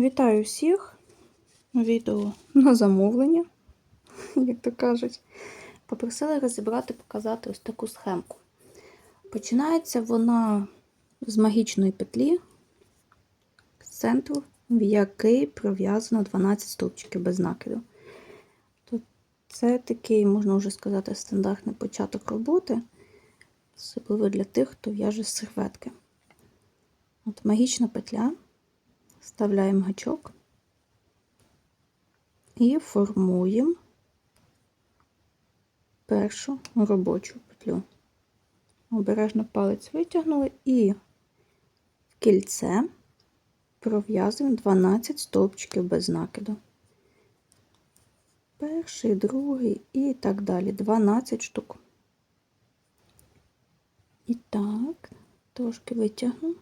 Вітаю всіх! Відео на замовлення, як то кажуть. Попросили розібрати, показати ось таку схемку. Починається вона з магічної петлі з центру, в який пров'язано 12 стовпчиків без накиду. Тут це такий, можна вже сказати, стандартний початок роботи, особливо для тих, хто в'яже серветки. От Магічна петля. Вставляємо гачок і формуємо першу робочу петлю. Обережно палець витягнули і в кільце пров'язуємо 12 стовпчиків без накиду. Перший, другий і так далі. 12 штук. І так, трошки витягну,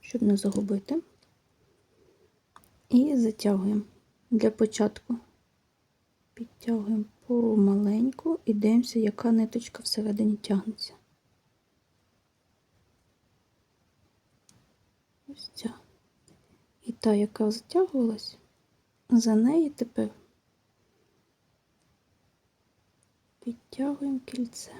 щоб не загубити. І затягуємо. Для початку підтягуємо помаленьку і дивимося, яка ниточка всередині тягнеться. Ось ця. І та, яка затягувалась, за неї тепер підтягуємо кільце.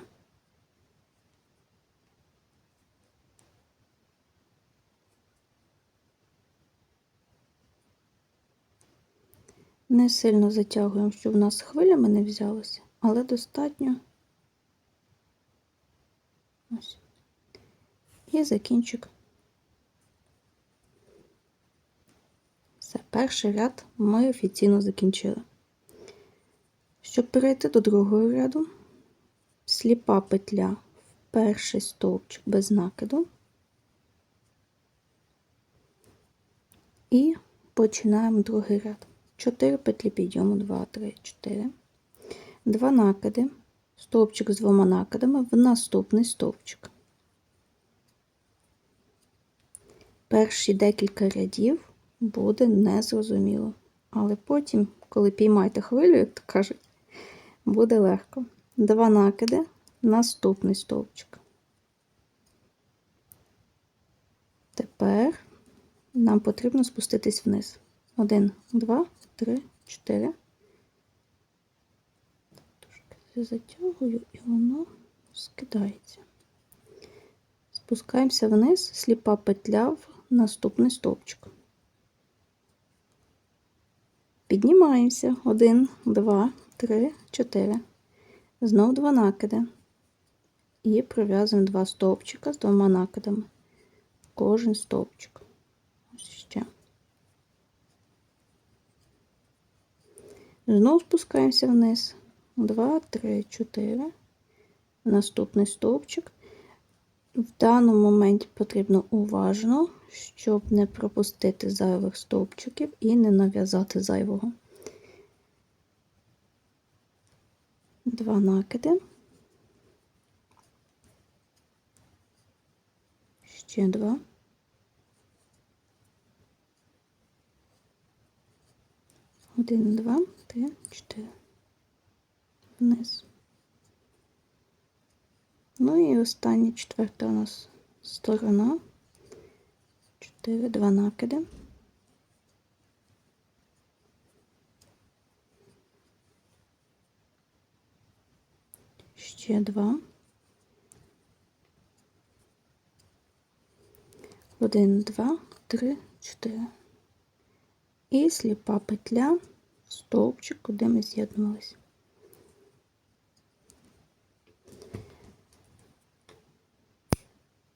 Не сильно затягуємо, щоб в нас хвилями не взялося, але достатньо. Ось. І закінчик. Все, перший ряд ми офіційно закінчили. Щоб перейти до другого ряду, сліпа петля в перший стовпчик без накиду. І починаємо другий ряд. 4 петлі підйому, 2, 3, 4, 2 накиди, стовпчик з двома накидами в наступний стовпчик. Перші декілька рядів буде незрозуміло, але потім, коли піймаєте хвилю, як то кажуть, буде легко. Два накиди, наступний стовпчик. Тепер нам потрібно спуститись вниз. Один, два, три, чотири. Трошки затягую і воно скидається. Спускаємося вниз, сліпа петля в наступний стовпчик. Піднімаємося. Один, два, три, чотири. Знов два накиди. І пров'язуємо два стовпчика з двома накидами. Кожен стовпчик. Ось ще. Знову спускаємося вниз. 2, 3, 4. Наступний стовпчик. В даному моменті потрібно уважно, щоб не пропустити зайвих стовпчиків і не нав'язати зайвого. Два накиди. Ще два. Один, два, три, чотири. Вниз. Ну і остання четверта у нас сторона. Чотири, два накиди. Ще два. Один, два, три, чотири. І сліпа петля стовпчик, куди ми з'єднувалися.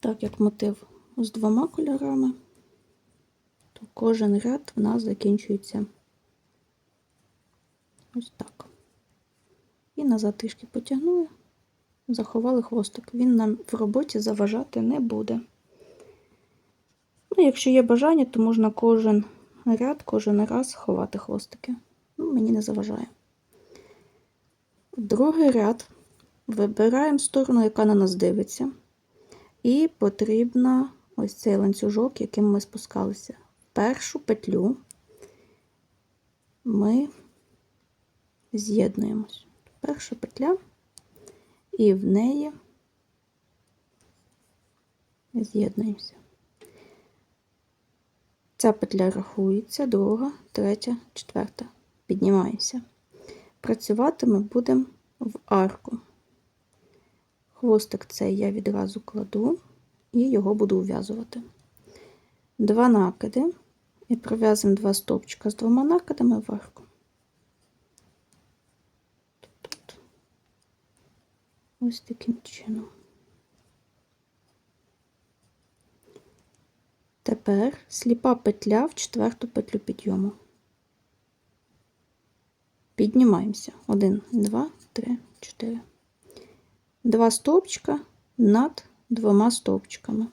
Так як мотив з двома кольорами, то кожен ряд в нас закінчується ось так. І назад трішки потягнули, заховали хвостик. Він нам в роботі заважати не буде. Ну, якщо є бажання, то можна кожен ряд, кожен раз ховати хвостики мені не заважає. Другий ряд вибираємо сторону, яка на нас дивиться, і потрібно ось цей ланцюжок, яким ми спускалися. Першу петлю ми з'єднуємось. Перша петля, і в неї з'єднуємося. Ця петля рахується, друга, третя, четверта. Піднімаємося. Працювати ми будемо в арку. Хвостик цей я відразу кладу і його буду ув'язувати. Два накиди і пров'язуємо два стовпчика з двома накидами в арку. Тут. Ось таким чином. Тепер сліпа петля в четверту петлю підйому. Піднімаємося. Один, два, три, чотири. Два стовпчика над двома стовпчиками.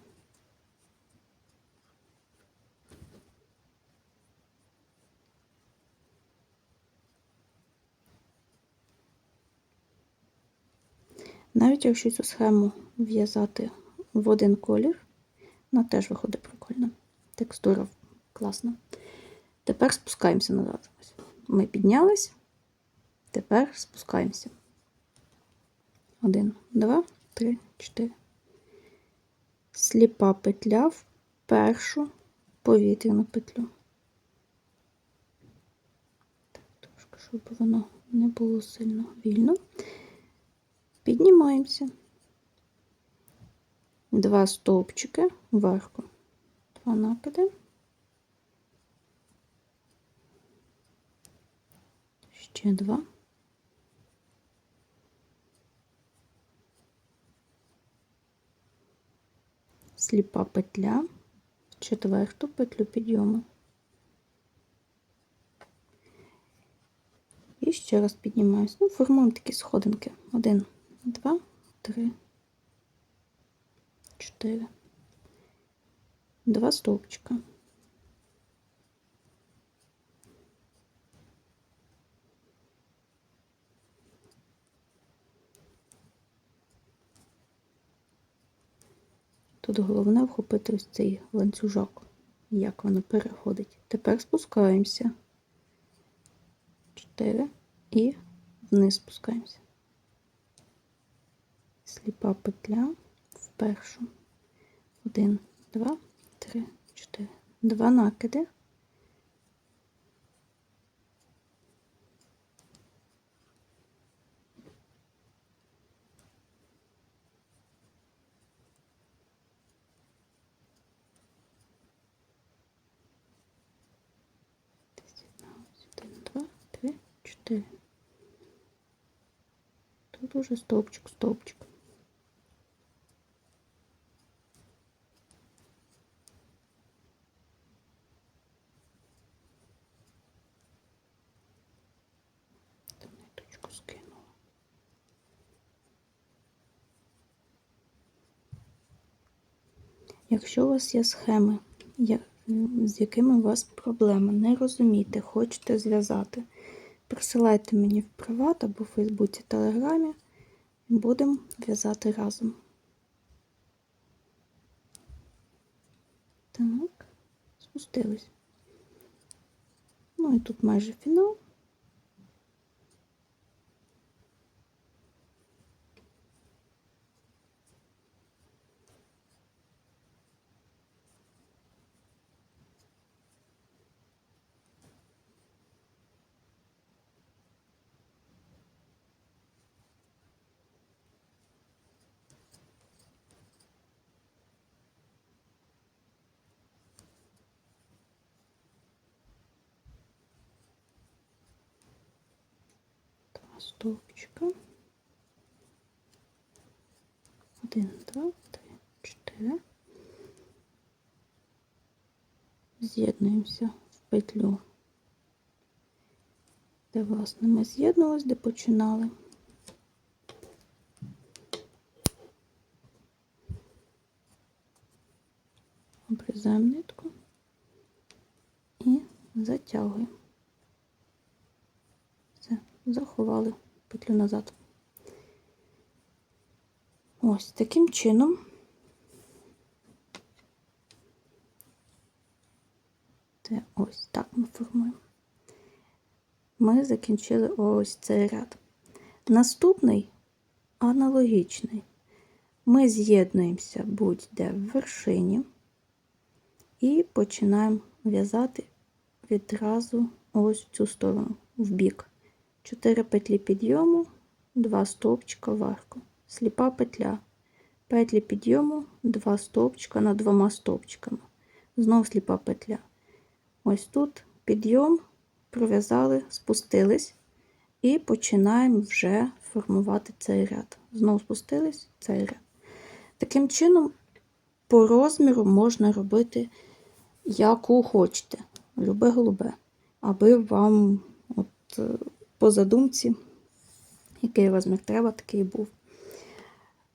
Навіть якщо цю схему в'язати в один колір, вона теж виходить прикольно. Текстура класна. Тепер спускаємося назад. Ми піднялись, тепер спускаємося. Один, два, три, чотири. Сліпа петля в першу повітряну петлю. Так, трошки, щоб воно не було сильно вільно. Піднімаємося. Два стовпчики вверху. Два накиди. Ще два. Сліпа петля в четверту петлю підйому. І ще раз піднімаюсь. Ну, формуємо такі сходинки. Один, два, три, чотири. Два стовпчика. Тут головне вхопити ось цей ланцюжок, як воно переходить. Тепер спускаємося. 4 і вниз спускаємося. Сліпа петля в першу. Один, два, три, чотири. Два накиди. Один, два, чотири. Тут уже стовпчик, стовпчик. Ниточку скинула. Якщо у вас є схеми, з якими у вас проблеми, не розумієте, хочете зв'язати, присилайте мені в приват або в Фейсбуці, Телеграмі, будемо в'язати разом. Так, спустились. Ну і тут майже фінал. Два стовпчика. Один, два, три, чотири. З'єднуємося в петлю, де, власне, ми з'єднувались, де починали. Обрізаємо нитку і затягуємо. Заховали петлю назад. Ось таким чином це ось так ми формуємо. Ми закінчили ось цей ряд. Наступний аналогічний. Ми з'єднуємося будь-де в вершині і починаємо в'язати відразу ось цю сторону, в бік. 4 петлі підйому, 2 стовпчика вверху. Сліпа петля. Петлі підйому, 2 стовпчика над двома стовпчиками. Знов сліпа петля. Ось тут підйом, пров'язали, спустились і починаємо вже формувати цей ряд. Знову спустились цей ряд. Таким чином, по розміру можна робити, яку хочете, любе голубе, аби вам от, по задумці, який розмір треба, такий був.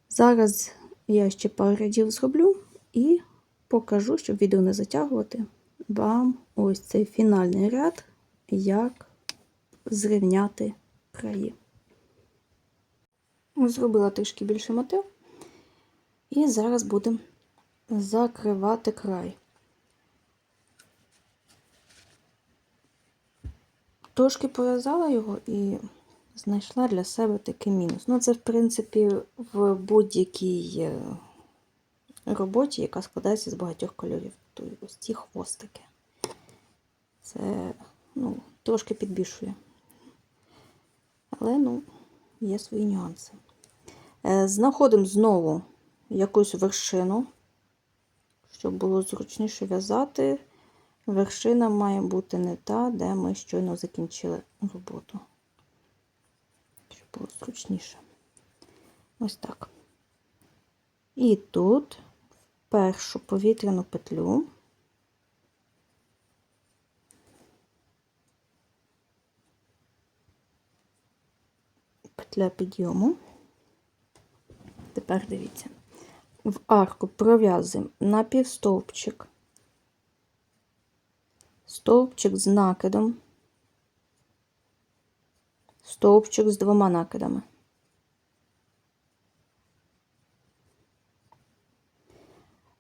Зараз я ще пару рядів зроблю і покажу, щоб відео не затягувати, вам ось цей фінальний ряд, як зрівняти краї. Зробила трішки більше мотив. І зараз будемо закривати край. Трошки пов'язала його і знайшла для себе такий мінус. Ну, це, в принципі, в будь-якій е, роботі, яка складається з багатьох кольорів. Тобто ось ці хвостики. Це ну, трошки підбільшує. Але, ну, є свої нюанси. Е, Знаходимо знову якусь вершину, щоб було зручніше в'язати. Вершина має бути не та, де ми щойно закінчили роботу. Щоб було зручніше. Ось так. І тут в першу повітряну петлю петля підйому. Тепер дивіться, в арку пров'язуємо напівстовпчик, стовпчик з накидом, стовпчик з двома накидами.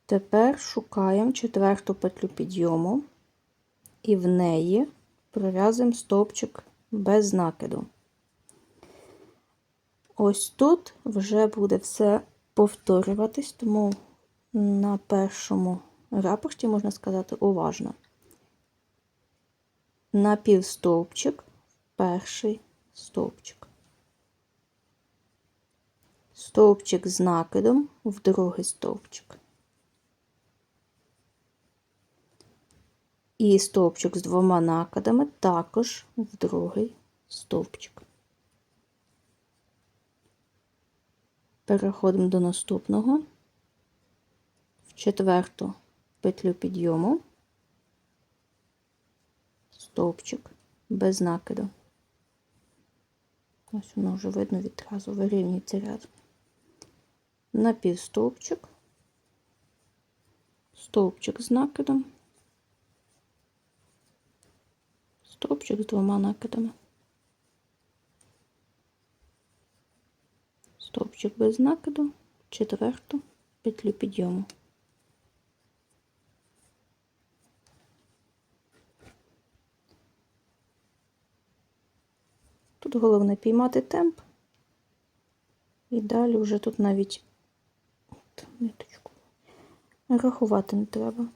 Тепер шукаємо четверту петлю підйому і в неї пров'язуємо стовпчик без накиду. Ось тут вже буде все повторюватись, тому на першому рапорті, можна сказати, уважно. Напівстовпчик, перший стовпчик. Стовпчик з накидом в другий стовпчик. І стовпчик з двома накидами також в другий стовпчик. Переходимо до наступного, в четверту петлю підйому, стовпчик без накиду. Ось воно вже видно відразу вирівнюється ряд. Напівстовпчик, стовпчик з накидом, стовпчик з двома накидами. стовпчик без накиду, четверту петлю підйому. Тут головне піймати темп, і далі вже тут навіть от, ниточку рахувати не треба.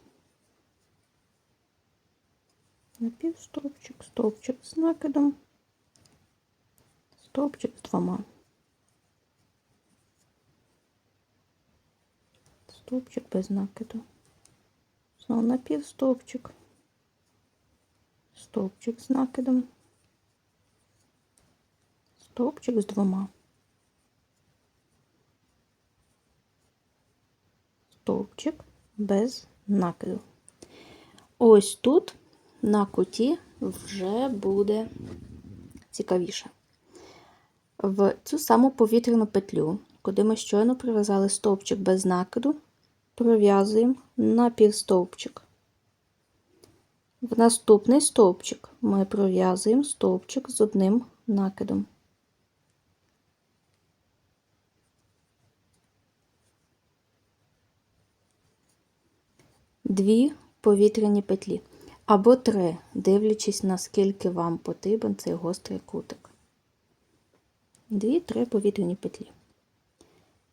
Напівстовпчик, стовпчик з накидом, стовпчик з двома. стовпчик без накиду. Знову напівстовпчик, стовпчик з накидом, стовпчик з двома, стовпчик без накиду. Ось тут на куті вже буде цікавіше. В цю саму повітряну петлю, куди ми щойно прив'язали стовпчик без накиду, пров'язуємо на півстовпчик. В наступний стовпчик ми пров'язуємо стовпчик з одним накидом. Дві повітряні петлі або три, дивлячись, наскільки вам потрібен цей гострий кутик. Дві-три повітряні петлі.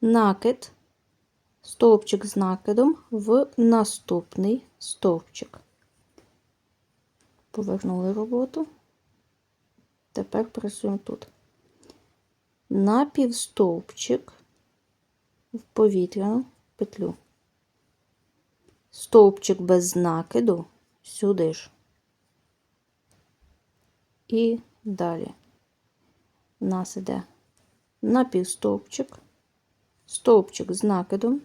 Накид стовпчик з накидом в наступний стовпчик. Повернули роботу. Тепер працюємо тут. Напівстовпчик в повітряну петлю. Стовпчик без накиду сюди ж. І далі. У нас іде напівстовпчик, стовпчик з накидом,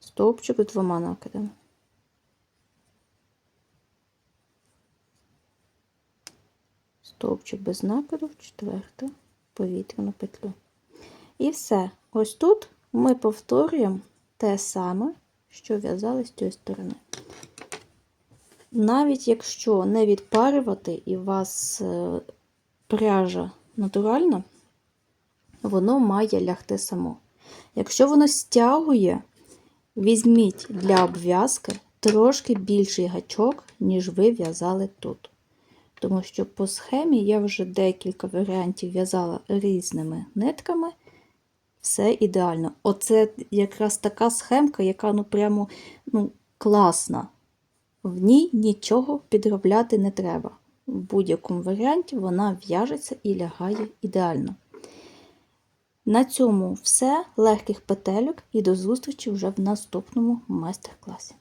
стовпчик з двома накидами. Стовпчик без накиду в четверту повітряну петлю. І все. Ось тут ми повторюємо те саме, що в'язали з цієї сторони. Навіть якщо не відпарювати і у вас е, пряжа натуральна, воно має лягти само. Якщо воно стягує, візьміть для обв'язки трошки більший гачок, ніж ви в'язали тут. Тому що по схемі я вже декілька варіантів в'язала різними нитками. Все ідеально. Оце якраз така схемка, яка ну прямо ну, класна. В ній нічого підробляти не треба. В будь-якому варіанті вона в'яжеться і лягає ідеально. На цьому все. Легких петельок і до зустрічі вже в наступному майстер-класі.